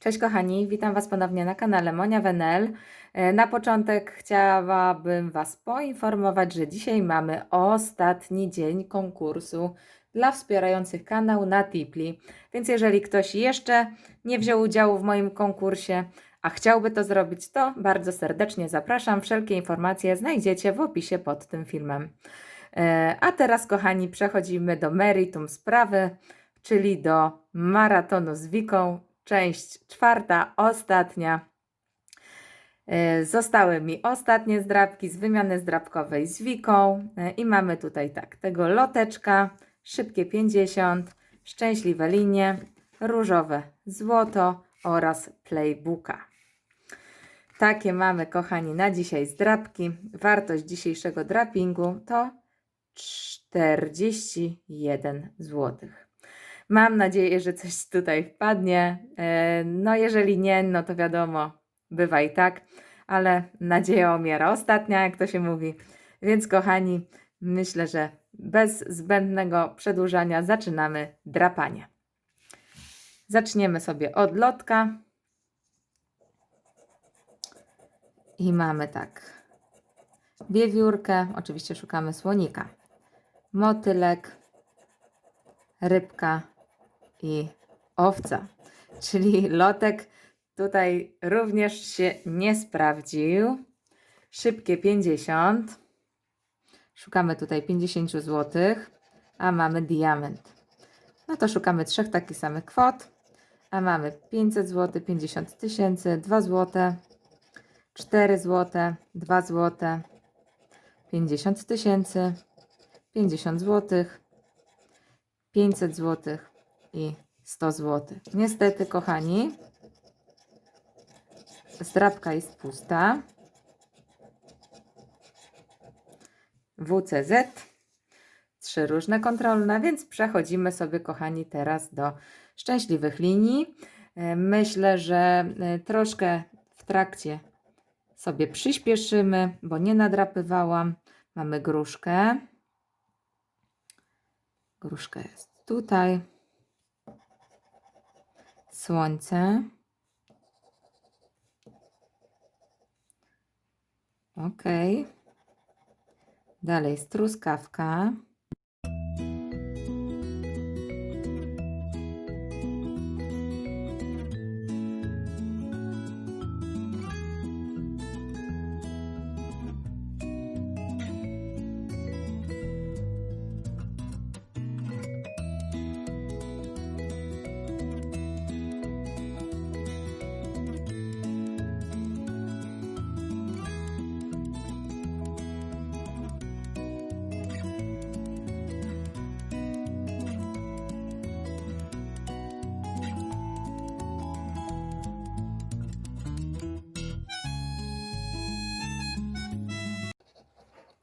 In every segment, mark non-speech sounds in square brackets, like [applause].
Cześć kochani, witam Was ponownie na kanale Monia Wenel. E, Na początek chciałabym Was poinformować, że dzisiaj mamy ostatni dzień konkursu dla wspierających kanał na Tipli. Więc jeżeli ktoś jeszcze nie wziął udziału w moim konkursie, a chciałby to zrobić, to bardzo serdecznie zapraszam. Wszelkie informacje znajdziecie w opisie pod tym filmem. E, A teraz, kochani, przechodzimy do meritum sprawy, czyli do maratonu z Wiką, część czwarta, ostatnia. E, Zostały mi ostatnie zdrabki z wymiany zdrabkowej z Wiką E, i mamy tutaj tak, tego loteczka, szybkie 50, szczęśliwe linie, różowe złoto oraz playbooka. Takie mamy, kochani, na dzisiaj zdrabki. Wartość dzisiejszego drapingu to 41 zł. Mam nadzieję, że coś tutaj wpadnie. E, No, jeżeli nie, no to wiadomo, bywa i tak, ale nadzieja umiera ostatnia, jak to się mówi. Więc, kochani, myślę, że bez zbędnego przedłużania zaczynamy drapanie. Zaczniemy sobie od lotka. I mamy tak. Wiewiórkę, oczywiście szukamy słonika. Motylek, rybka i owca. Czyli lotek tutaj również się nie sprawdził. Szybkie 50. Szukamy tutaj 50 zł, a mamy diament. No to szukamy trzech takich samych kwot, a mamy 500 zł, 50 tysięcy, 2 zł, 4 zł, 2 zł, 50 tysięcy, 50 zł, 500 zł i 100 zł. Niestety, kochani, zdrabka jest pusta. WCZ, trzy różne kontrolne, więc przechodzimy sobie, kochani, teraz do szczęśliwych linii. E, Myślę, że e, troszkę w trakcie sobie przyspieszymy, bo nie nadrapywałam. Mamy gruszkę. Gruszka jest tutaj. Słońce. Ok. Dalej jest truskawka.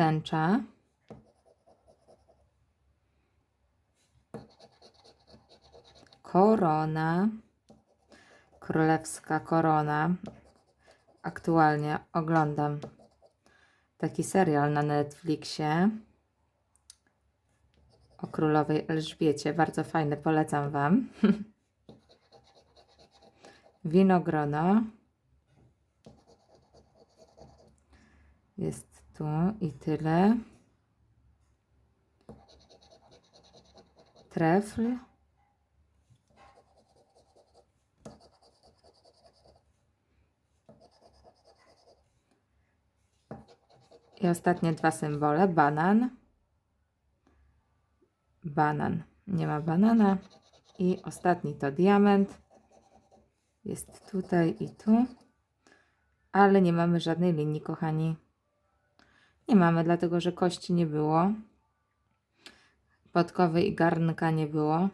Tęcza. Korona. Królewska korona. Aktualnie oglądam taki serial na Netflixie o królowej Elżbiecie. Bardzo fajny, polecam Wam. [laughs] Winogrono. Jest tu i tyle. Trefl. I ostatnie dwa symbole. Banan. Banan. Nie ma banana. I ostatni to diament. Jest tutaj i tu. Ale nie mamy żadnej linii, kochani. Nie mamy, dlatego że kości nie było. Podkowy i garnka nie było.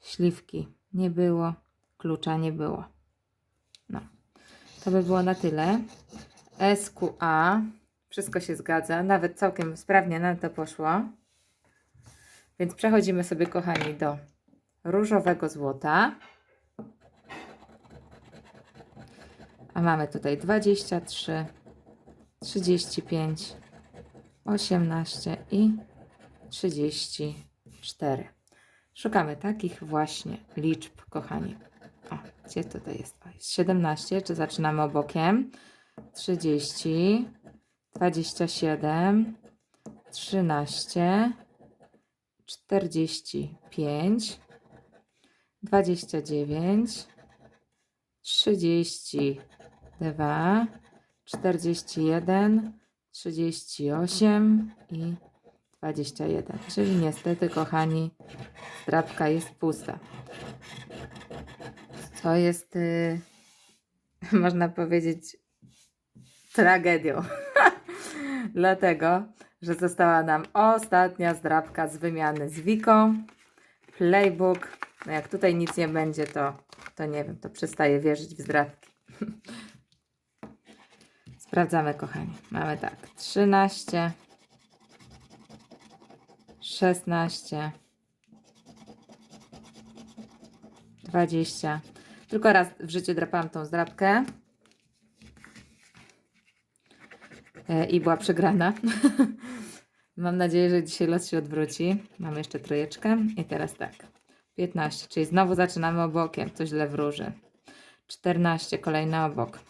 Śliwki nie było. Klucza nie było. No. To by było na tyle. SQA. Wszystko się zgadza. Nawet całkiem sprawnie nam to poszło. Więc przechodzimy sobie, kochani, do różowego złota. A mamy tutaj 23, 35, 18 i 34. Szukamy takich właśnie liczb, kochani. O, Gdzie tutaj jest? O, jest 17, czy zaczynamy obokiem? 30, 27, 13, 45, 29, 32, 41, 38 i 21. Czyli niestety, kochani, zdrabka jest pusta. To jest, y, [laughs] można powiedzieć, tragedią. [laughs] Dlatego, że została nam ostatnia zdrabka z wymiany z Wiką. Playbook. No jak tutaj nic nie będzie, to, to nie wiem, to przestaję wierzyć w zdrabki. [laughs] Sprawdzamy, kochani. Mamy tak, 13, 16, 20. Tylko raz w życiu drapałam tą zdrabkę. E, I była przegrana. [laughs] Mam nadzieję, że dzisiaj los się odwróci. Mamy jeszcze trójeczkę. I teraz tak. 15, czyli znowu zaczynamy obokiem. To źle wróży. 14, kolejny obok.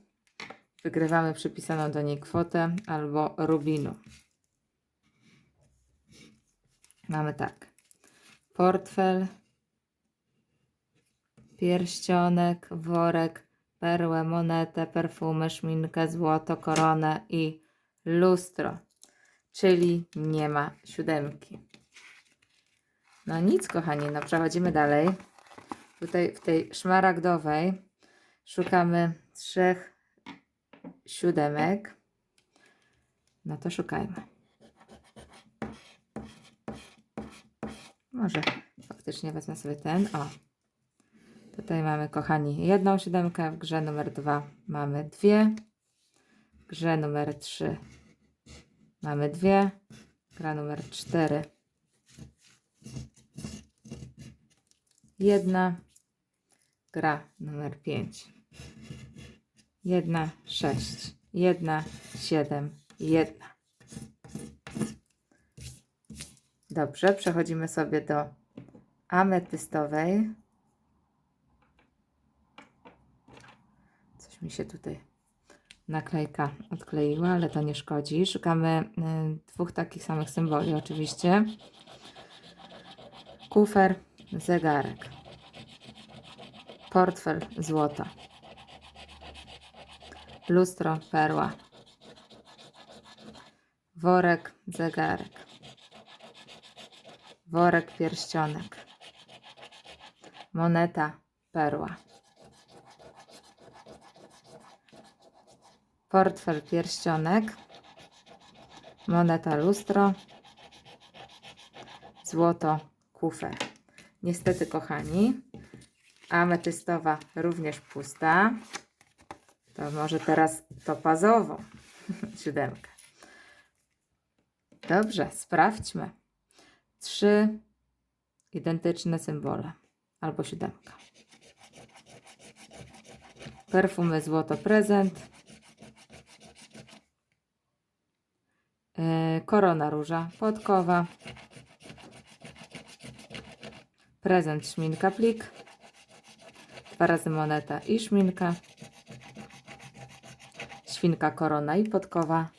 Wygrywamy przypisaną do niej kwotę albo rubinu. Mamy tak. Portfel, pierścionek, worek, perłę, monetę, perfumę, szminkę, złoto, koronę i lustro. Czyli nie ma siódemki. No nic, kochani, no przechodzimy dalej. Tutaj w tej szmaragdowej szukamy trzech siódemek. No to szukajmy. Może faktycznie wezmę sobie ten. O. Tutaj mamy, kochani, jedną siódemkę. W grze numer dwa mamy dwie. W grze numer trzy mamy dwie. Gra numer cztery. Jedna. Gra numer pięć. Jedna, sześć. Jedna, siedem. Jedna. Dobrze, przechodzimy sobie do ametystowej. Coś mi się tutaj naklejka odkleiła, ale to nie szkodzi. Szukamy y, dwóch takich samych symboli, oczywiście. Kufer, zegarek. Portfel, złota. Lustro, perła. Worek, zegarek. Worek, pierścionek. Moneta, perła. Portfel, pierścionek. Moneta, lustro. Złoto, kufer. Niestety, kochani, ametystowa również pusta. To może teraz topazową [laughs] siódemkę. Dobrze, sprawdźmy. Trzy identyczne symbole albo siódemka. Perfumy złoto prezent. Yy, korona róża podkowa. Prezent szminka plik. Dwa razy moneta i szminka. Świnka korona i podkowa.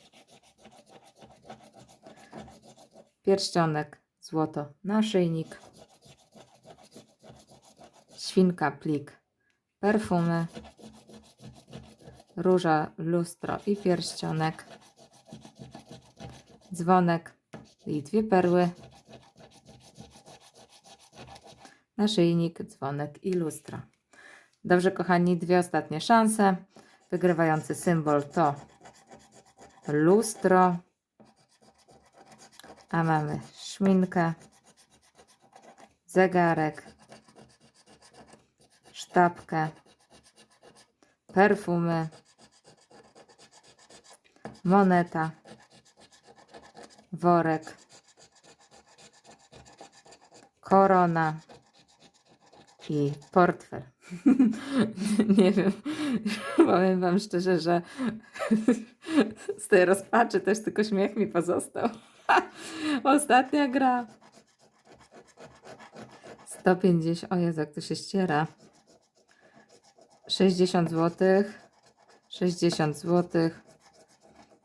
Pierścionek złoto naszyjnik. Świnka plik perfumy. Róża lustro i pierścionek. Dzwonek i dwie perły. Naszyjnik, dzwonek i lustro. Dobrze, kochani, dwie ostatnie szanse. Wygrywający symbol to lustro, a mamy szminkę, zegarek, sztabkę, perfumy, moneta, worek, korona i portfel. [laughs] Nie wiem, [laughs] powiem Wam szczerze, że z tej rozpaczy też tylko śmiech mi pozostał. [laughs] Ostatnia gra. 150, o Jezu, jak to się ściera. 60 zł, 60 zł,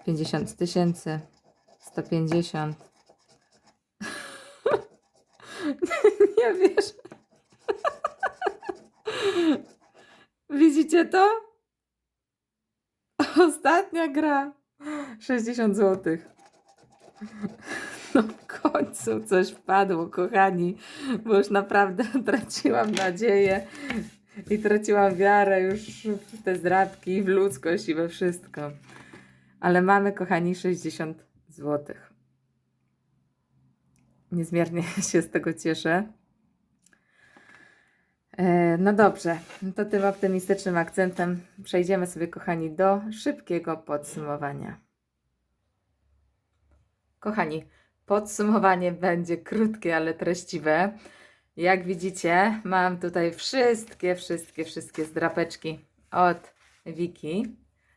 50 tysięcy, 150. Nie wiesz. Widzicie to? Ostatnia gra. 60 zł. No w końcu coś wpadło, kochani, bo już naprawdę [laughs] traciłam nadzieję i traciłam wiarę już w te zdrabki, w ludzkość i we wszystko. Ale mamy, kochani, 60 zł. Niezmiernie [laughs] się z tego cieszę. E, No dobrze, to tym optymistycznym akcentem przejdziemy sobie, kochani, do szybkiego podsumowania. Kochani, podsumowanie będzie krótkie, ale treściwe. Jak widzicie, mam tutaj wszystkie, wszystkie, wszystkie zdrapeczki od Wiki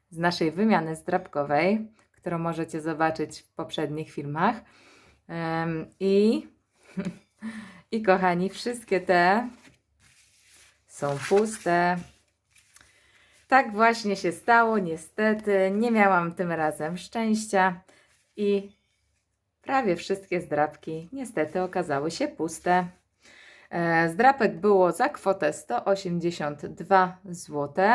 z naszej wymiany zdrapkowej, którą możecie zobaczyć w poprzednich filmach. I, [laughs] I kochani, wszystkie te są puste. Tak właśnie się stało, niestety. Nie miałam tym razem szczęścia i prawie wszystkie zdrapki niestety okazały się puste. E, Zdrapek było za kwotę 182 zł.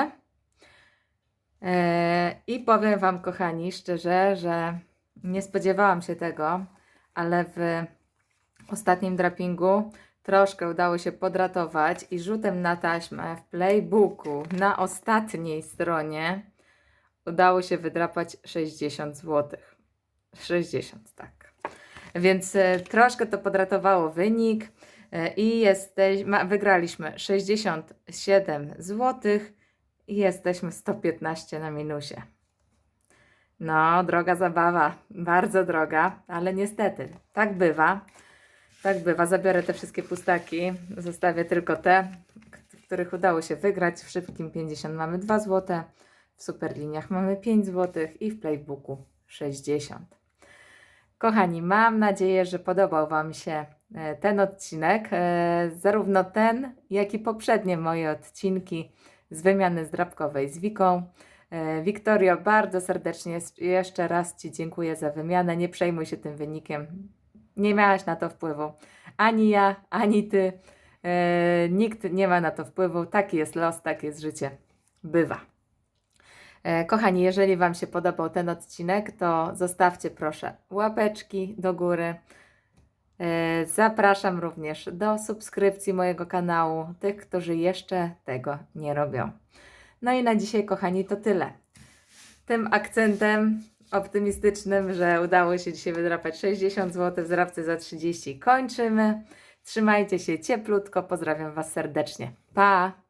E, I powiem Wam, kochani, szczerze, że nie spodziewałam się tego, ale w ostatnim drapingu troszkę udało się podratować i rzutem na taśmę w playbooku na ostatniej stronie udało się wydrapać 60 zł. 60, tak. Więc e, troszkę to podratowało wynik e, i jesteś, ma, wygraliśmy 67 zł i jesteśmy 115 na minusie. No, droga zabawa, bardzo droga, ale niestety, tak bywa. Tak bywa, zabiorę te wszystkie pustaki, zostawię tylko te, w których udało się wygrać. W szybkim 50 mamy 2 zł, w superliniach mamy 5 zł i w playbooku 60. Kochani, mam nadzieję, że podobał Wam się e, ten odcinek, e, zarówno ten, jak i poprzednie moje odcinki z wymiany zdrabkowej z Wiką. E, Wiktorio, bardzo serdecznie jeszcze raz Ci dziękuję za wymianę. Nie przejmuj się tym wynikiem. Nie miałaś na to wpływu. Ani ja, ani Ty. E, nikt nie ma na to wpływu. Taki jest los, takie jest życie. Bywa. E, Kochani, jeżeli Wam się podobał ten odcinek, to zostawcie proszę łapeczki do góry. E, Zapraszam również do subskrypcji mojego kanału, tych, którzy jeszcze tego nie robią. No i na dzisiaj, kochani, to tyle. Tym akcentem optymistycznym, że udało się dzisiaj wydrapać 60 zł w za 30 kończymy. Trzymajcie się cieplutko, pozdrawiam Was serdecznie. Pa!